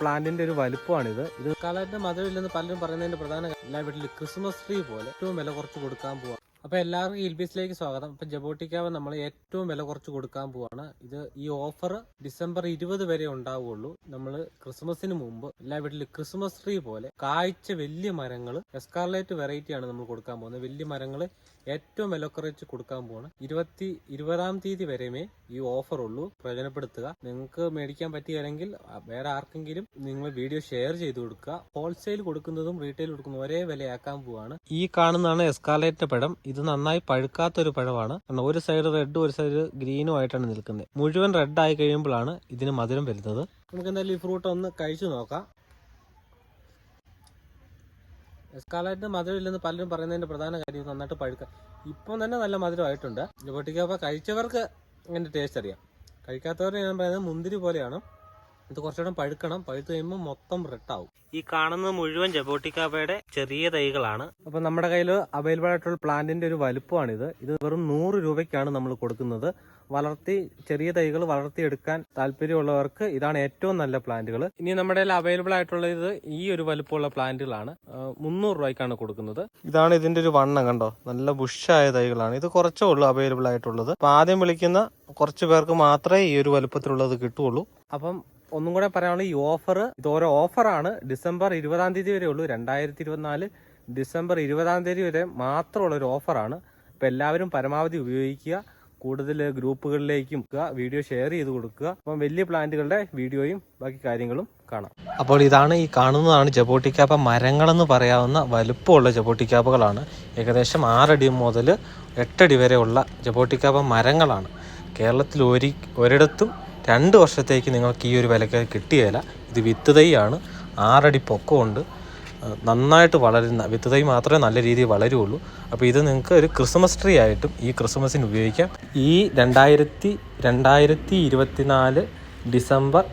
പ്ലാന്റിന്റെ ഒരു വലുപ്പമാണിത്. ഇത് കാലത്തിന്റെ മധുരമില്ലെന്ന് പലരും പറയുന്നതിന്റെ പ്രധാന എല്ലാ വീട്ടിലും ക്രിസ്മസ് ട്രീ പോലെ ഏറ്റവും വില കുറച്ച് കൊടുക്കാൻ പോവാ. അപ്പൊ എല്ലാവർക്കും ഇൽബീസിലേക്ക് സ്വാഗതം. ഇപ്പൊ ജബോട്ടിക്കാവ് നമ്മൾ ഏറ്റവും വില കുറച്ച് കൊടുക്കാൻ പോവാണ്. ഇത് ഈ ഓഫർ ഡിസംബർ ഇരുപത് വരെ ഉണ്ടാവുള്ളൂ. നമ്മൾ ക്രിസ്മസിന് മുമ്പ് എല്ലാ വീട്ടിലും ക്രിസ്മസ് ട്രീ പോലെ കാഴ്ച വലിയ മരങ്ങൾ എസ്കാർലേറ്റ് വെറൈറ്റി ആണ് നമ്മൾ കൊടുക്കാൻ പോകുന്നത്. വലിയ മരങ്ങൾ ഏറ്റവും വില കുറച്ച് കൊടുക്കാൻ പോവാണ്. ഇരുപത്തി ഇരുപതാം തീയതി വരെയുമേ ഈ ഓഫർ ഉള്ളൂ. പ്രയോജനപ്പെടുത്തുക. നിങ്ങൾക്ക് മേടിക്കാൻ പറ്റുകയാണെങ്കിൽ വേറെ ആർക്കെങ്കിലും നിങ്ങൾ വീഡിയോ ഷെയർ ചെയ്ത് കൊടുക്കുക. ഹോൾസെയിൽ കൊടുക്കുന്നതും റീറ്റെയിൽ കൊടുക്കുന്നതും ഒരേ വിലയാക്കാൻ പോവാണ്. ഈ കാണുന്നതാണ് എസ്കാർലേറ്റ് പടം. ഇത് നന്നായി പഴുക്കാത്ത ഒരു പഴമാണ്. കാരണം ഒരു സൈഡ് റെഡും ഒരു സൈഡ് ഗ്രീനും ആയിട്ടാണ് നിൽക്കുന്നത്. മുഴുവൻ റെഡ് ആയി കഴിയുമ്പോഴാണ് ഇതിന് മധുരം വരുന്നത്. നമുക്ക് എന്തായാലും ഈ ഫ്രൂട്ട് ഒന്ന് കഴിച്ചു നോക്കാം. എസ്കാലൈറ്റിന് മധുരമില്ലെന്ന് പലരും പറയുന്നതിന്റെ പ്രധാന കാര്യം നന്നായിട്ട് പഴുക്ക. ഇപ്പം തന്നെ നല്ല മധുരമായിട്ടുണ്ട്. ജബോട്ടിക്കപ്പ കഴിച്ചവർക്ക് അതിന്റെ ടേസ്റ്റ് അറിയാം. കഴിക്കാത്തവർ ഞാൻ പറയുന്നത് മുന്തിരി പോലെയാണ്. ഇത് കുറച്ചുകൂടെ പഴുക്കണം. പഴുത്ത് കഴിയുമ്പോൾ മൊത്തം ആവും. ഈ കാണുന്നത് മുഴുവൻ ജബോട്ടിക്കാപ്പയുടെ ചെറിയ തൈകളാണ്. അപ്പൊ നമ്മുടെ കയ്യിൽ അവൈലബിൾ ആയിട്ടുള്ള പ്ലാന്റിന്റെ ഒരു വലുപ്പമാണിത്. ഇത് വെറും നൂറ് രൂപയ്ക്കാണ് നമ്മൾ കൊടുക്കുന്നത്. വളർത്തി ചെറിയ തൈകൾ വളർത്തിയെടുക്കാൻ താല്പര്യമുള്ളവർക്ക് ഇതാണ് ഏറ്റവും നല്ല പ്ലാന്റുകൾ ഇനി നമ്മുടെ കയ്യിൽ അവൈലബിൾ ആയിട്ടുള്ള ഇത് ഈ ഒരു വലുപ്പമുള്ള പ്ലാന്റുകളാണ്. മുന്നൂറ് രൂപയ്ക്കാണ് കൊടുക്കുന്നത്. ഇതാണ് ഇതിന്റെ ഒരു വണ്ണം കണ്ടോ? നല്ല ബുഷായ തൈകളാണ്. ഇത് കുറച്ചേ ഉള്ളൂ അവൈലബിൾ ആയിട്ടുള്ളത്. അപ്പൊ ആദ്യം വിളിക്കുന്ന കുറച്ച് പേർക്ക് മാത്രമേ ഈ ഒരു വലുപ്പത്തിലുള്ളത് കിട്ടുള്ളൂ അപ്പം ഒന്നും കൂടെ പറയാനുള്ള ഈ ഓഫർ ഇത് ഓരോ ഓഫറാണ് ഡിസംബർ ഇരുപതാം തീയതി വരെ ഉള്ളൂ. രണ്ടായിരത്തി ഇരുപത്തിനാല് ഡിസംബർ ഇരുപതാം തീയതി വരെ മാത്രമുള്ള ഒരു ഓഫറാണ് അപ്പം എല്ലാവരും പരമാവധി ഉപയോഗിക്കുക. കൂടുതൽ ഗ്രൂപ്പുകളിലേക്കും വീഡിയോ ഷെയർ ചെയ്ത് കൊടുക്കുക. അപ്പം വലിയ പ്ലാന്റുകളുടെ വീഡിയോയും ബാക്കി കാര്യങ്ങളും കാണാം. അപ്പോൾ ഇതാണ് ഈ കാണുന്നതാണ് ജബോട്ടിക്കാപ്പ മരങ്ങളെന്ന് പറയാവുന്ന വലുപ്പമുള്ള ജബോട്ടിക്കാപ്പകളാണ് ഏകദേശം ആറടി മുതൽ എട്ടടി വരെയുള്ള ജബോട്ടിക്കാപ്പ മരങ്ങളാണ്. കേരളത്തിൽ ഒരു ഒരിടത്തും രണ്ട് വർഷത്തേക്ക് നിങ്ങൾക്ക് ഈ ഒരു വിലക്ക് കിട്ടിയേല. ഇത് വിത്ത് തൈയാണ്. ആറടി പൊക്കമുണ്ട്. നന്നായിട്ട് വളരുന്ന വിത്ത് തൈ മാത്രമേ നല്ല രീതിയിൽ വളരുള്ളൂ. അപ്പോൾ ഇത് നിങ്ങൾക്ക് ഒരു ക്രിസ്മസ് ട്രീ ആയിട്ടും ഈ ക്രിസ്മസിന് ഉപയോഗിക്കാം. ഈ രണ്ടായിരത്തി രണ്ടായിരത്തി ഇരുപത്തിനാല് ഡിസംബർ